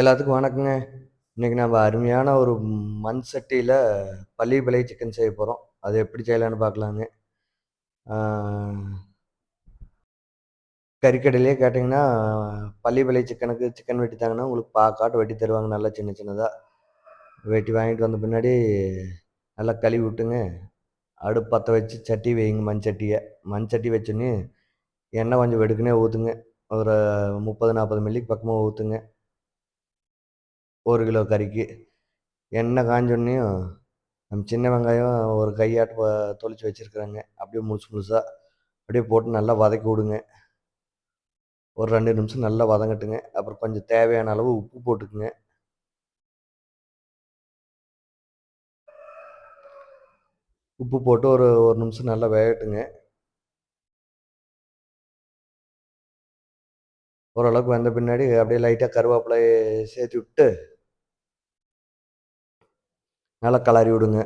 எல்லாத்துக்கும் வணக்கங்க. இன்றைக்கி நம்ம அருமையான ஒரு மண் சட்டியில் பள்ளி பிளை சிக்கன் செய்ய போகிறோம் அது எப்படி செய்யலான்னு பார்க்கலாங்க. கறிக்கடையிலே கறிக்கடையிலேயே கேட்டிங்கன்னா, பள்ளி பிளை சிக்கனுக்கு சிக்கன் வெட்டி தாங்கன்னா, உங்களுக்கு பாக்காட்டு வெட்டி தருவாங்க நல்லா சின்ன சின்னதாக வெட்டி வாங்கிட்டு வந்த பின்னாடி நல்லா கழுவி விட்டுங்க. அடுப்பு வச்சு சட்டி வைங்க மண் சட்டியை மண் சட்டி வச்சோன்னே எண்ணெய் கொஞ்சம் வெடுக்குனே ஊற்றுங்க ஒரு 30, 40 மில்லிக்கு பக்கமாக ஊற்றுங்க ஒரு கிலோ கறிக்கு. எண்ணெய் காஞ்சோடனையும் நம்ம சின்ன வெங்காயம் ஒரு கையாட்டு தொளிச்சு வச்சிருக்கிறேங்க. அப்படியே முழுசு முழுசாக அப்படியே போட்டு நல்லா வதக்கி விடுங்க. ஒரு ரெண்டு நிமிஷம் நல்லா வதங்கட்டுங்க. அப்புறம் கொஞ்சம் தேவையான அளவு உப்பு போட்டுக்குங்க. உப்பு போட்டு ஒரு ஒரு நிமிஷம் நல்லா வேகட்டுங்க. ஓரளவுக்கு வந்த பின்னாடி அப்படியே லைட்டாக கருவேப்பிலை சேர்த்து விட்டு நல்லா கெளறி விடுங்க.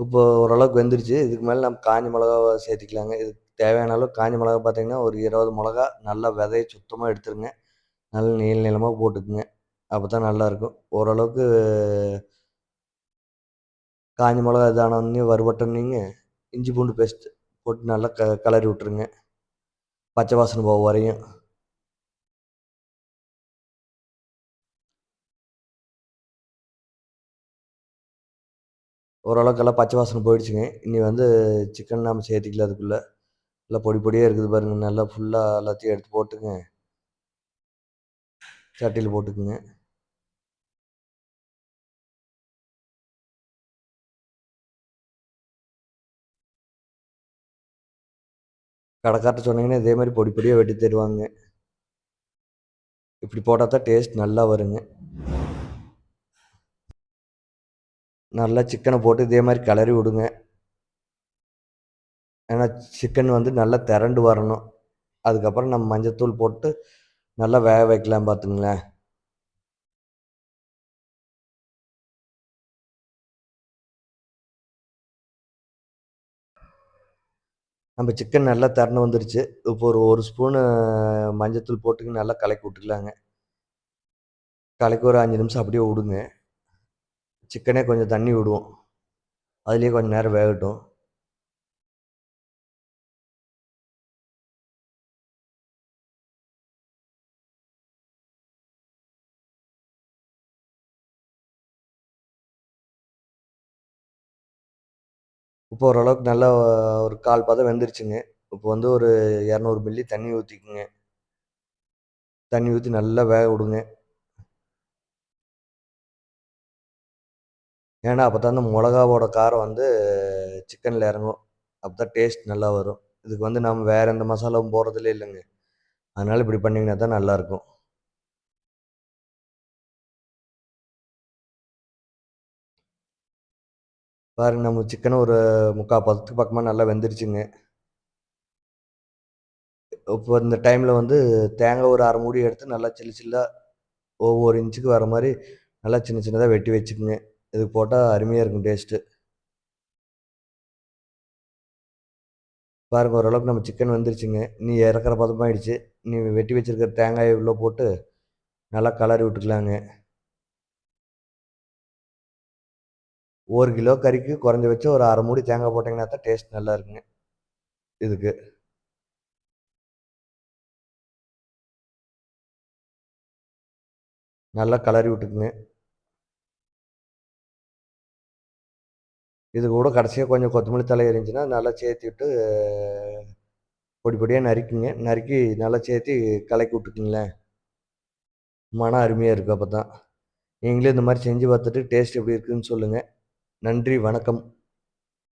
இப்போ ஓரளவுக்கு வெந்துருச்சு. இதுக்கு மேலே நம்ம காஞ்ச மிளகாவை சேர்த்துக்கலாங்க. இதுக்கு தேவையான அளவு காஞ்ச மிளகா பார்த்தீங்கன்னா, ஒரு இருபது மிளகா நல்லா விதையை சுத்தமாக எடுத்துருங்க. நல்ல நீள நீளமாக போட்டுக்குங்க. அப்பதான் நல்லாயிருக்கும். ஓரளவுக்கு காஞ்ச மிளகா இதானோன்னே வறுபட்டோன்னீங்க இஞ்சி பூண்டு பேஸ்ட்டு போட்டு நல்லா க கலரி விட்டுருங்க. பச்சை வாசனை போக வரையும். ஓரளவுக்கு எல்லாம் பச்சை வாசனை போயிடுச்சுங்க. இனி வந்து சிக்கன் நாம் சேர்த்துக்கலாம் அதுக்குள்ளே நல்லா பொடி பொடியாக இருக்குது பாருங்க. நல்லா ஃபுல்லாக எல்லாத்தையும் எடுத்து போட்டுங்க. சட்டியில் போட்டுக்குங்க. கடைக்கார்ட்ட சொன்னீங்கன்னா, இதே மாதிரி பொடி பொடியாக வெட்டி தருவாங்க. இப்படி போட்டால் தான் டேஸ்ட் நல்லா வருங்க. நல்லா சிக்கனை போட்டு இதே மாதிரி கிளறி விடுங்க. ஏன்னா சிக்கன் வந்து நல்லா திரண்டு வரணும். அதுக்கப்புறம் நம்ம மஞ்சத்தூள் போட்டு நல்லா வேக வைக்கலாம் பார்த்துங்களேன். நம்ம சிக்கன் நல்லா தெரண்டு வந்துருச்சு. இப்போ ஒரு ஒரு ஸ்பூனு மஞ்சத்தூள் போட்டுங்க நல்லா கலக்கி விட்டுக்கலாங்க. கலக்கி ஒரு அஞ்சு நிமிஷம் அப்படியே விடுங்க. சிக்கனே கொஞ்சம் தண்ணி விடும். அதுலேயே கொஞ்சம் நேரம் வேகட்டும். இப்போ ஓரளவுக்கு நல்லா ஒரு 1/4 பதம் வெந்துருச்சுங்க. இப்போ வந்து ஒரு 200 மில்லி தண்ணி ஊற்றிக்குங்க தண்ணி ஊற்றி நல்லா வேக விடுங்க. ஏன்னா, அப்போ தான் அந்த மிளகாவோட காரம் வந்து சிக்கனில் இறங்கும். அப்போ தான் டேஸ்ட் நல்லா வரும். இதுக்கு வந்து நம்ம வேறு எந்த மசாலாவும் போடுறதில்லே இல்லைங்க அதனால் இப்படி பண்ணீங்கன்னா தான் நல்லாயிருக்கும். பாருங்க நம்ம சிக்கன் ஒரு 3/4 பதத்துக்கு நல்லா வெந்துருச்சுங்க. இப்போ இந்த டைமில் வந்து தேங்காய் ஒரு அரை மூடி எடுத்து நல்லா சில்லு சில்லாக ஒவ்வொரு இன்ச்சுக்கு வர மாதிரி நல்லா சின்ன சின்னதாக வெட்டி வச்சுக்குங்க இது போட்டால் அருமையாக இருக்கும் டேஸ்ட்டு. பாருங்க ஓரளவுக்கு நம்ம சிக்கன் வந்துருச்சுங்க நீ இறக்குற பதமாயிடுச்சு. நீ வெட்டி வச்சிருக்கிற தேங்காயை உள்ளே போட்டு நல்லா கலரி விட்டுக்கலாங்க. ஒரு கிலோ கறிக்கு குறைஞ்சபட்சம் ஒரு அரை மூடி தேங்காய் போட்டிங்கன்னா தான் டேஸ்ட் நல்லா இருக்குங்க. இதுக்கு. நல்லா கலரி விட்டுக்குங்க. இது கூட கடைசியாக கொஞ்சம் கொத்தமல்லி தழை இருந்துச்சுன்னா, நல்லா சேர்த்து விட்டு பொடி பொடியாக நறுக்குங்க. நறுக்கி நல்லா சேர்த்து கலக்கி விட்டுக்குங்களேன். மனம் அருமையாக இருக்கும் அப்போ தான் நீங்களே இந்த மாதிரி செஞ்சு பார்த்துட்டு டேஸ்ட் எப்படி இருக்குதுன்னு சொல்லுங்கள் நன்றி, வணக்கம்.